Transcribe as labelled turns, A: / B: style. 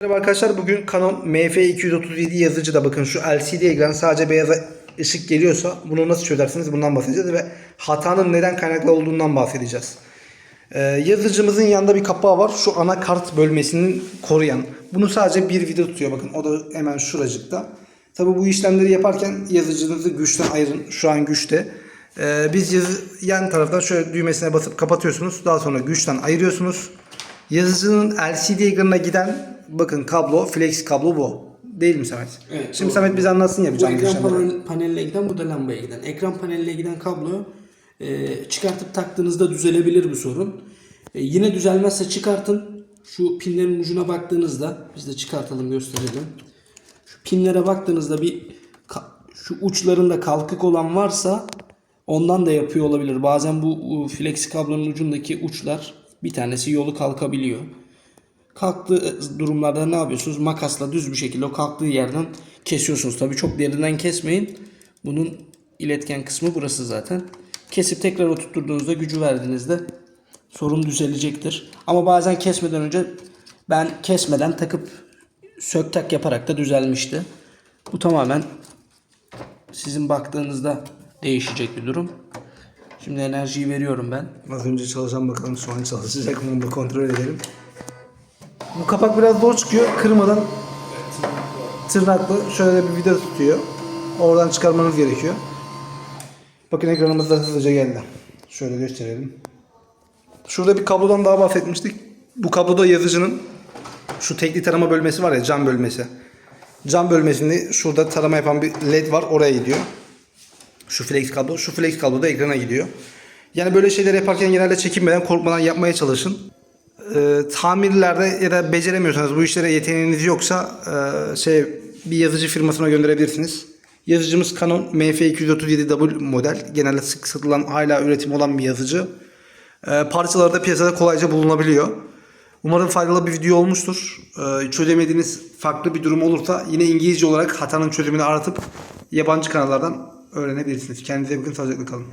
A: Merhaba arkadaşlar bugün Canon MF237 yazıcı da bakın şu LCD ekran sadece beyaz ışık geliyorsa bunu nasıl çözersiniz bundan bahsedeceğiz ve hatanın neden kaynaklı olduğundan bahsedeceğiz. Ee, yazıcımızın yanında bir kapağı var şu anakart bölmesini koruyan. Bunu sadece bir vida tutuyor bakın o da hemen şuracıkta. Tabi bu işlemleri yaparken yazıcınızı güçten ayırın şu an güçte. Ee, biz yazı, yan taraftan şöyle düğmesine basıp kapatıyorsunuz daha sonra güçten ayırıyorsunuz. Yazıcının LCD ekranına giden bakın kablo, flex kablo bu. Değil mi Samet?
B: Evet,
A: Şimdi
B: doğru.
A: Samet bize anlatsın
B: Bu
A: yapacağım
B: ekran panel, paneline giden bu da lambaya giden. Ekran paneline giden kablo e, çıkartıp taktığınızda düzelebilir bu sorun. E, yine düzelmezse çıkartın. Şu pinlerin ucuna baktığınızda biz de çıkartalım gösterelim. Şu pinlere baktığınızda bir şu uçlarında kalkık olan varsa ondan da yapıyor olabilir. Bazen bu u, flex kablonun ucundaki uçlar bir tanesi yolu kalkabiliyor. Kalktığı durumlarda ne yapıyorsunuz? Makasla düz bir şekilde o kalktığı yerden kesiyorsunuz. Tabii çok derinden kesmeyin. Bunun iletken kısmı burası zaten. Kesip tekrar oturtturduğunuzda gücü verdiğinizde sorun düzelecektir. Ama bazen kesmeden önce ben kesmeden takıp sök tak yaparak da düzelmişti. Bu tamamen sizin baktığınızda değişecek bir durum. Şimdi enerjiyi veriyorum ben.
A: Az önce çalışan bakalım şu çalışacak mı onu kontrol edelim. Bu kapak biraz zor çıkıyor. Kırmadan tırnaklı şöyle bir vida tutuyor. Oradan çıkarmanız gerekiyor. Bakın ekranımızda hızlıca geldi. Şöyle gösterelim. Şurada bir kablodan daha bahsetmiştik. Bu kabloda yazıcının şu tekli tarama bölmesi var ya cam bölmesi. Cam bölmesinde şurada tarama yapan bir led var oraya gidiyor. Şu flex kablo. Şu flex kablo da ekrana gidiyor. Yani böyle şeyler yaparken genelde çekinmeden korkmadan yapmaya çalışın. Ee, tamirlerde ya da beceremiyorsanız bu işlere yeteneğiniz yoksa e, şey bir yazıcı firmasına gönderebilirsiniz. Yazıcımız Canon MF237W model. Genelde sık satılan hala üretim olan bir yazıcı. Ee, parçaları da piyasada kolayca bulunabiliyor. Umarım faydalı bir video olmuştur. Ee, çözemediğiniz farklı bir durum olursa yine İngilizce olarak hatanın çözümünü aratıp yabancı kanallardan öğrenebilirsiniz. Kendinize bakın, sağlıcakla kalın.